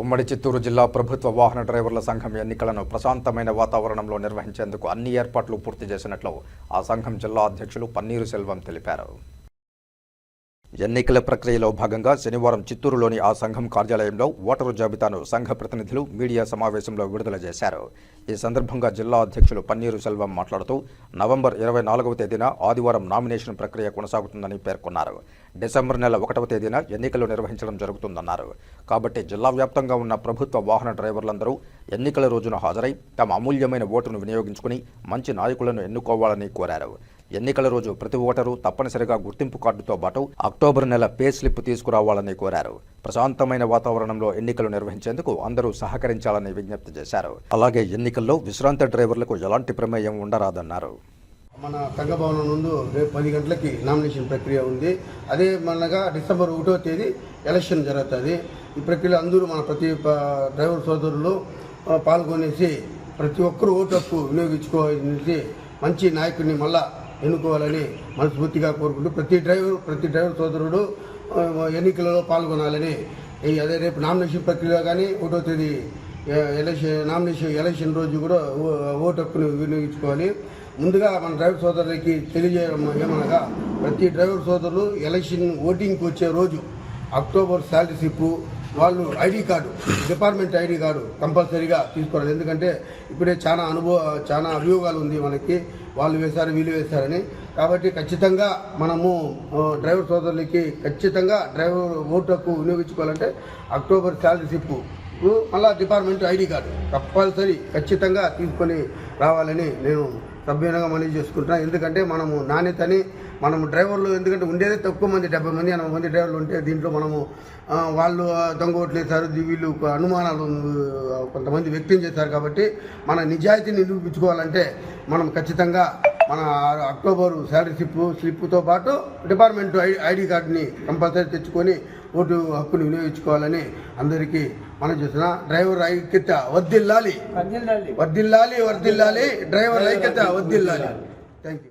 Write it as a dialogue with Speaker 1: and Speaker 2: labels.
Speaker 1: ఉమ్మడి చిత్తూరు జిల్లా ప్రభుత్వ వాహన డ్రైవర్ల సంఘం ఎన్నికలను ప్రశాంతమైన వాతావరణంలో నిర్వహించేందుకు అన్ని ఏర్పాట్లు పూర్తి చేసినట్లు ఆ సంఘం జిల్లా అధ్యక్షులు పన్నీరు సెల్వం తెలిపారు. ఎన్నికల ప్రక్రియలో భాగంగా శనివారం చిత్తూరులోని ఆ సంఘం కార్యాలయంలో ఓటరు జాబితాను సంఘ ప్రతినిధులు మీడియా సమావేశంలో విడుదల చేశారు. ఈ సందర్భంగా జిల్లా అధ్యక్షులు పన్నీరు సెల్వం మాట్లాడుతూ నవంబర్ ఇరవై నాలుగవ తేదీన ఆదివారం నామినేషన్ ప్రక్రియ కొనసాగుతుందని పేర్కొన్నారు. డిసెంబర్ నెల ఒకటవ తేదీన ఎన్నికలు నిర్వహించడం జరుగుతుందన్నారు. కాబట్టి జిల్లా వ్యాప్తంగా ఉన్న ప్రభుత్వ వాహన డ్రైవర్లందరూ ఎన్నికల రోజున హాజరై తమ అమూల్యమైన ఓటును వినియోగించుకుని మంచి నాయకులను ఎన్నుకోవాలని కోరారు. ఎన్నికల రోజు ప్రతి ఓటరు తప్పనిసరిగా గుర్తింపు కార్డుతో పాటు అక్టోబర్ నెల పే స్లిప్ తీసుకురావాలని కోరారు. ప్రశాంతమైన వాతావరణంలో ఎన్నికలు నిర్వహించేందుకు అందరూ సహకరించాలని విజ్ఞప్తి చేశారు. అలాగే ఎన్నికల్లో విశ్రాంత డ్రైవర్లకు ఎలాంటి ప్రమేయం ఉండరాదన్నారు.
Speaker 2: మన సంఘభవనం నుండి రేపు పది గంటలకి నామినేషన్ ప్రక్రియ ఉంది. అదే మనగా డిసెంబర్ ఒకటో తేదీ ఎలక్షన్ జరుగుతుంది. ఈ ప్రక్రియలో అందరూ మన ప్రతి డ్రైవర్ సోదరులు పాల్గొనేసి ప్రతి ఒక్కరూ ఓటు హక్కు వినియోగించుకోవాలని మంచి నాయకుడిని మళ్ళా ఎన్నుకోవాలని మనస్ఫూర్తిగా కోరుకుంటూ ప్రతి డ్రైవర్ ప్రతి డ్రైవర్ సోదరుడు ఎన్నికలలో పాల్గొనాలని అదే రేపు నామినేషన్ ప్రక్రియలో కానీ ఒకటో తేదీ ఎలక్షన్ నామినేషన్ ఎలక్షన్ రోజు కూడా ఓ- ఓటు హక్కును వినియోగించుకోవాలి. ముందుగా మన డ్రైవర్ సోదరులకి తెలియజేయడం ఏమనగా ప్రతి డ్రైవర్ సోదరులు ఎలక్షన్ ఓటింగ్కి వచ్చే రోజు అక్టోబర్ శాలరీ వాళ్ళు ID card department ID card కంపల్సరీగా తీసుకోవాలి. ఎందుకంటే ఇప్పుడే చాలా అనుభవ చాలా అభియోగాలు ఉంది మనకి. వాళ్ళు వేశారు వీళ్ళు వేశారని. కాబట్టి ఖచ్చితంగా మనము డ్రైవర్ సోదరులకి ఖచ్చితంగా డ్రైవర్ ఓటు వినియోగించుకోవాలంటే అక్టోబర్ శాలరీ స్లిప్ మళ్ళీ డిపార్ట్మెంట్ ఐడి కార్డు కంపల్సరీ ఖచ్చితంగా తీసుకొని రావాలని నేను సభ్యునిగా మనవి చేసుకుంటున్నాను ఎందుకంటే మనము నాణ్యతని మనము డ్రైవర్లు ఎందుకంటే ఉండేదే తక్కువ మంది డెబ్బై మంది ఎనభై మంది డ్రైవర్లు ఉంటే దీంట్లో మనము వాళ్ళు ఆ, దొంగ వీళ్ళు అనుమానాలు కొంతమంది వ్యక్తం చేశారు కాబట్టి మన నిజాయితీని నిరూపించుకోవాలంటే మనం ఖచ్చితంగా మన అక్టోబర్ శాలరీ స్లిప్ స్లిప్తో పాటు డిపార్ట్మెంట్ ఐ ఐడి కార్డుని కంపల్సరీ తెచ్చుకొని ఓటు హక్కును వినియోగించుకోవాలని అందరికీ మనం చేసిన డ్రైవర్ ఐక్యత వర్దిల్లాలి వర్దిల్లాలి వర్దిల్లాలి డ్రైవర్ ఐక్యత వర్దిల్లాలి థ్యాంక్ యూ